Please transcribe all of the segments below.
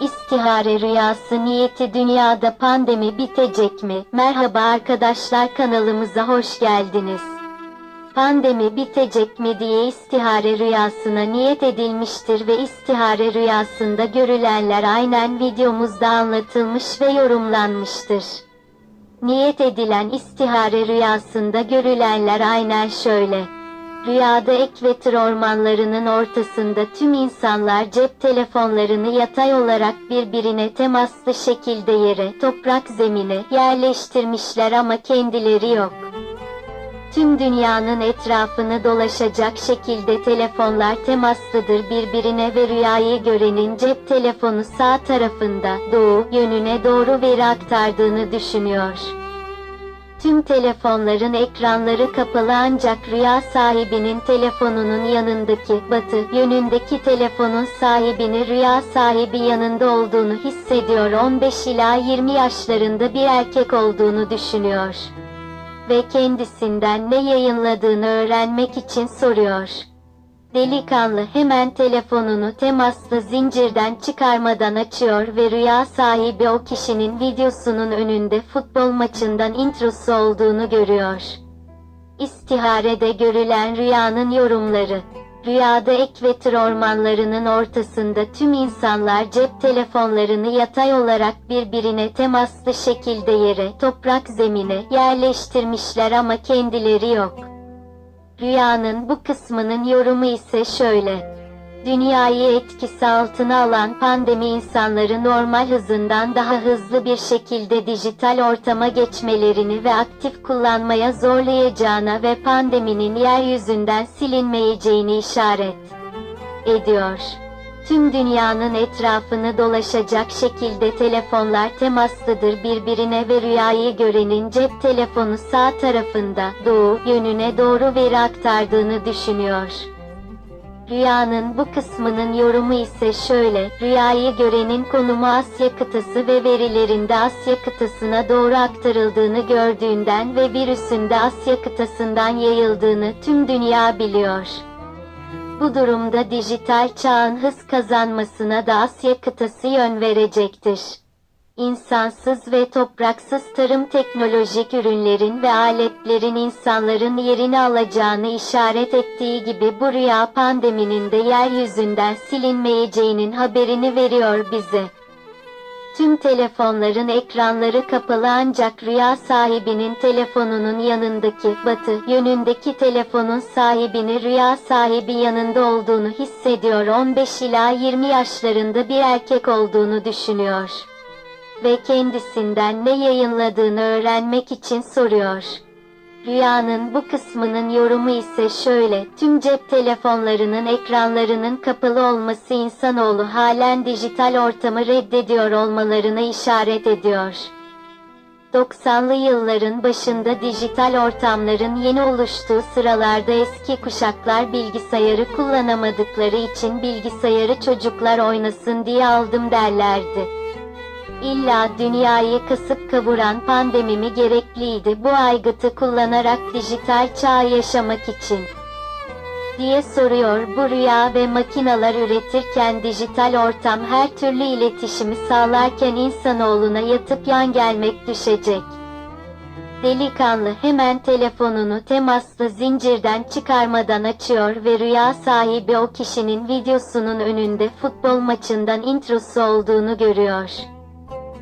İstihare rüyası niyeti dünyada pandemi bitecek mi? Merhaba arkadaşlar kanalımıza hoş geldiniz. Pandemi bitecek mi diye istihare rüyasına niyet edilmiştir ve istihare rüyasında görülenler aynen videomuzda anlatılmış ve yorumlanmıştır. Niyet edilen istihare rüyasında görülenler aynen şöyle. Rüyada ekvetor ormanlarının ortasında tüm insanlar cep telefonlarını yatay olarak birbirine temaslı şekilde yere, toprak zemine yerleştirmişler ama kendileri yok. Tüm dünyanın etrafını dolaşacak şekilde telefonlar temaslıdır birbirine ve rüyayı görenin cep telefonu sağ tarafında doğu yönüne doğru veri aktardığını düşünüyor. Tüm telefonların ekranları kapalı ancak rüya sahibinin telefonunun yanındaki batı yönündeki telefonun sahibini rüya sahibi yanında olduğunu hissediyor 15 ila 20 yaşlarında bir erkek olduğunu düşünüyor. Ve kendisinden ne yayınladığını öğrenmek için soruyor. Delikanlı hemen telefonunu temaslı zincirden çıkarmadan açıyor ve rüya sahibi o kişinin videosunun önünde futbol maçından introsu olduğunu görüyor. İstiharede görülen rüyanın yorumları. Rüyada ekvetor ormanlarının ortasında tüm insanlar cep telefonlarını yatay olarak birbirine temaslı şekilde yere, toprak zemine yerleştirmişler ama kendileri yok. Rüyanın bu kısmının yorumu ise şöyle. Dünyayı etkisi altına alan pandemi insanları normal hızından daha hızlı bir şekilde dijital ortama geçmelerini ve aktif kullanmaya zorlayacağına ve pandeminin yeryüzünden silinmeyeceğini işaret ediyor. Tüm dünyanın etrafını dolaşacak şekilde telefonlar temaslıdır birbirine ve rüyayı görenin cep telefonu sağ tarafında doğu yönüne doğru veri aktardığını düşünüyor. Rüyanın bu kısmının yorumu ise şöyle, rüyayı görenin konumu Asya kıtası ve verilerinde Asya kıtasına doğru aktarıldığını gördüğünden ve virüsün de Asya kıtasından yayıldığını tüm dünya biliyor. Bu durumda dijital çağın hız kazanmasına da Asya kıtası yön verecektir. İnsansız ve topraksız tarım teknolojik ürünlerin ve aletlerin insanların yerini alacağını işaret ettiği gibi bu rüya pandeminin de yeryüzünden silinmeyeceğinin haberini veriyor bize. Tüm telefonların ekranları kapalı ancak rüya sahibinin telefonunun yanındaki batı yönündeki telefonun sahibini rüya sahibi yanında olduğunu hissediyor 15 ila 20 yaşlarında bir erkek olduğunu düşünüyor. Ve kendisinden ne yayınladığını öğrenmek için soruyor. Rüyanın bu kısmının yorumu ise şöyle, tüm cep telefonlarının ekranlarının kapalı olması insanoğlu halen dijital ortamı reddediyor olmalarına işaret ediyor. 90'lı yılların başında dijital ortamların yeni oluştuğu sıralarda eski kuşaklar bilgisayarı kullanamadıkları için bilgisayarı çocuklar oynasın diye aldım derlerdi. İlla dünyayı kasıp kavuran pandemi mi gerekliydi bu aygıtı kullanarak dijital çağ yaşamak için? diye soruyor bu rüya ve makinalar üretirken dijital ortam her türlü iletişimi sağlarken insanoğluna yatıp yan gelmek düşecek. Delikanlı hemen telefonunu temaslı zincirden çıkarmadan açıyor ve rüya sahibi o kişinin videosunun önünde futbol maçından introsu olduğunu görüyor.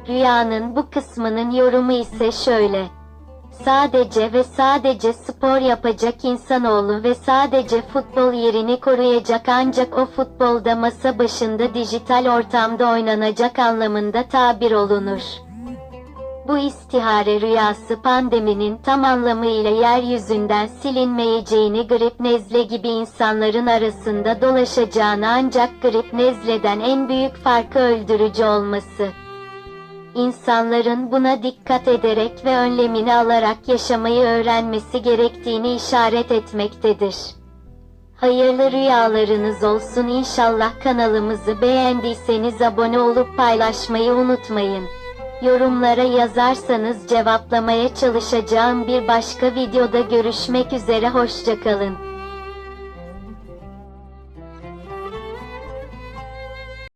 Rüyanın bu kısmının yorumu ise şöyle. Sadece ve sadece spor yapacak insanoğlu ve sadece futbol yerini koruyacak ancak o futbolda masa başında dijital ortamda oynanacak anlamında tabir olunur. Bu istihare rüyası pandeminin tam anlamıyla yeryüzünden silinmeyeceğini grip nezle gibi insanların arasında dolaşacağını ancak grip nezleden en büyük farkı öldürücü olması. İnsanların buna dikkat ederek ve önlemini alarak yaşamayı öğrenmesi gerektiğini işaret etmektedir. Hayırlı rüyalarınız olsun inşallah kanalımızı beğendiyseniz abone olup paylaşmayı unutmayın. Yorumlara yazarsanız cevaplamaya çalışacağım bir başka videoda görüşmek üzere hoşçakalın.